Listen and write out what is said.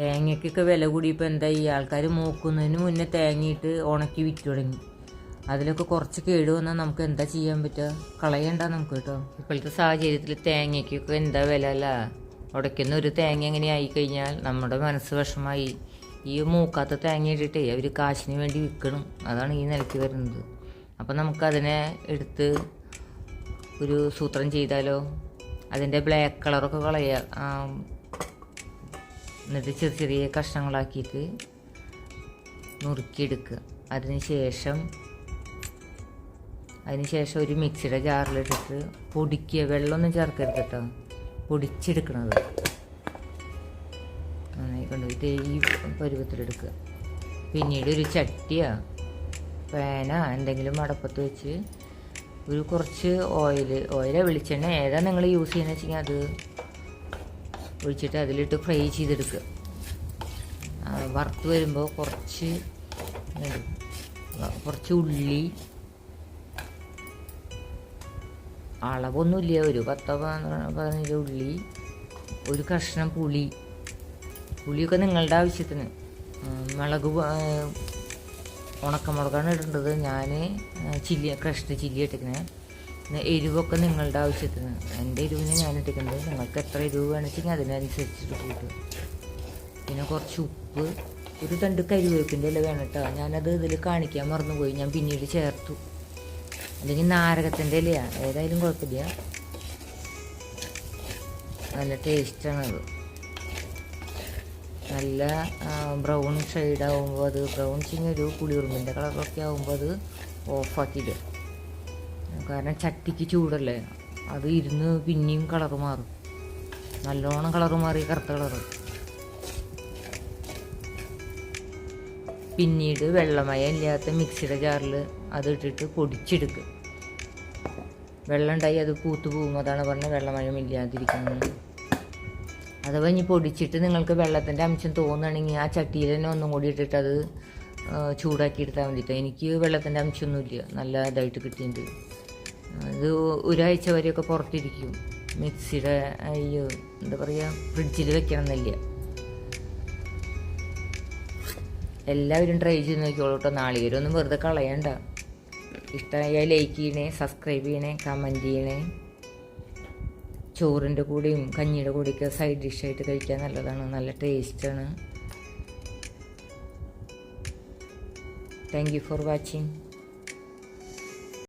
തേങ്ങയ്ക്കൊക്കെ വില കൂടിയപ്പോൾ എന്താ ഈ ആൾക്കാർ മൂക്കുന്നതിന് മുന്നേ തേങ്ങയിട്ട് ഉണക്കി വിറ്റ് തുടങ്ങി. അതിലൊക്കെ കുറച്ച് കേട് വന്നാൽ നമുക്ക് എന്താ ചെയ്യാൻ പറ്റുക കളയണ്ട നമുക്ക് കേട്ടോ. ഇപ്പോഴത്തെ സാഹചര്യത്തിൽ തേങ്ങയ്ക്കൊക്കെ എന്താ വില അല്ല? ഉടയ്ക്കുന്ന ഒരു തേങ്ങ എങ്ങനെ ആയിക്കഴിഞ്ഞാൽ നമ്മുടെ മനസ്സ് വിഷമായി. ഈ മൂക്കാത്ത തേങ്ങ ഇട്ടിട്ടേ അവർ കാശിന് വേണ്ടി വിൽക്കണം. അതാണ് ഈ നിലയ്ക്ക് വരുന്നത്. അപ്പം നമുക്കതിനെ എടുത്ത് ഒരു സൂത്രം ചെയ്താലോ? അതിന്റെ ബ്ലാക്ക് കളറൊക്കെ കളയുക എന്നിട്ട് ചെറിയ ചെറിയ കഷ്ണങ്ങളാക്കിയിട്ട് നുറുക്കിയെടുക്കുക അതിന് ശേഷം അതിന് ശേഷം ഒരു മിക്സിയുടെ ജാറിലിട്ടിട്ട് പൊടിക്കുക. വെള്ളമൊന്നും ചേർക്കരുത് കേട്ടോ പൊടിച്ചെടുക്കണത്. നന്നായി കൊണ്ടുപോയിട്ട് ഈ പരുവത്തിലെടുക്കുക. പിന്നീട് ഒരു ചട്ടിയോ പേന എന്തെങ്കിലും അടപ്പത്ത് വെച്ച് ഒരു കുറച്ച് ഓയിൽ ഓയിലോ വെളിച്ചെണ്ണ. ഏതാണ് നിങ്ങൾ യൂസ് ചെയ്യുന്നത് വെച്ചെങ്കിൽ അത് ഒഴിച്ചിട്ട് അതിലിട്ട് ഫ്രൈ ചെയ്തെടുക്കുക. വറുത്ത് വരുമ്പോൾ കുറച്ച്. കുറച്ച് ഉള്ളി. അളവൊന്നുമില്ല ഒരു പത്തോ പതിനഞ്ച് ഉള്ളി. ഒരു കഷ്ണം പുളി. പുളിയൊക്കെ നിങ്ങളുടെ ആവശ്യത്തിന്. മുളക് ഉണക്കമുളകാണ് ഇടേണ്ടത്. ഞാൻ ചില്ലി ക്രഷ്ഡ് ചില്ലി ഇട്ടിരിക്കുന്നത് എരിവൊക്കെ നിങ്ങളുടെ ആവശ്യത്തിന്. എന്റെ എരിവിന് ഞാൻ എടുക്കുന്നത് നിങ്ങൾക്ക് എത്ര എരിവ് വേണമെങ്കിൽ അതിനനുസരിച്ചിട്ട് കൂട്ടും. പിന്നെ കുറച്ച് ഉപ്പ്. ഒരു തണ്ട് കരിവേപ്പിന്റെ ഇല വേണം കേട്ടോ. ഞാനത് ഇതിൽ കാണിക്കാൻ മറന്നുപോയി. ഞാൻ പിന്നീട് ചേർത്തു. അല്ലെങ്കിൽ നാരകത്തിന്റെ ഇലയാണ് ഏതായാലും കുഴപ്പമില്ല. നല്ല ടേസ്റ്റാണത് നല്ല ബ്രൗൺ ഷെയ്ഡ് ആകുമ്പോൾ അത് ബ്രൗൺ ചിങ്ങൊരു പുളിയുറുമ്പിന്റെ കളറൊക്കെ ആകുമ്പോൾ അത് ഓഫാക്കിയിടുക കാരണം ചട്ടിക്ക് ചൂടല്ലേ? അത് ഇരുന്ന് പിന്നെയും കളറ് മാറും. നല്ലോണം കളറ് മാറി കറുത്ത കളറ് പിന്നീട് വെള്ളമയം ഇല്ലാത്ത മിക്സിയുടെ ജാറിൽ അത് ഇട്ടിട്ട് പൊടിച്ചെടുക്കുക വെള്ളം ഉണ്ടായി അത് പൂത്തു പോകും. അതാണ് പറഞ്ഞത് വെള്ളമയം ഇല്ലാതിരിക്കുന്നത്. അഥവാ ഇനി പൊടിച്ചിട്ട് നിങ്ങൾക്ക് വെള്ളത്തിന്റെ അംശം തോന്നുകയാണെങ്കിൽ ആ ചട്ടിയിൽ തന്നെ ഒന്നും കൂടി ഇട്ടിട്ട് അത് ചൂടാക്കി എടുത്താൽ മതി എനിക്ക് വെള്ളത്തിന്റെ അംശമൊന്നുമില്ല നല്ല ഇതായിട്ട് കിട്ടിയിട്ടുണ്ട്. ഇത് ഒരാഴ്ച വരെയൊക്കെ പുറത്തിരിക്കും. മിക്സിയുടെ അയ്യോ എന്താ പറയുക ഫ്രിഡ്ജിൽ വെക്കണം എന്നില്ല എല്ലാവരും ട്രൈ ചെയ്ത് നോക്കിയോളൂ കേട്ടോ. നാളികേരമൊന്നും വെറുതെ കളയണ്ട. ഇഷ്ടമായ ലൈക്ക് ചെയ്യണേ സബ്സ്ക്രൈബ് ചെയ്യണേ കമന്റ് ചെയ്യണേ. ചോറിന്റെ കൂടെയും കഞ്ഞിയുടെ കൂടെയൊക്കെ സൈഡ് ഡിഷായിട്ട് കഴിക്കാൻ നല്ലതാണ്. നല്ല ടേസ്റ്റാണ്. Thank you for watching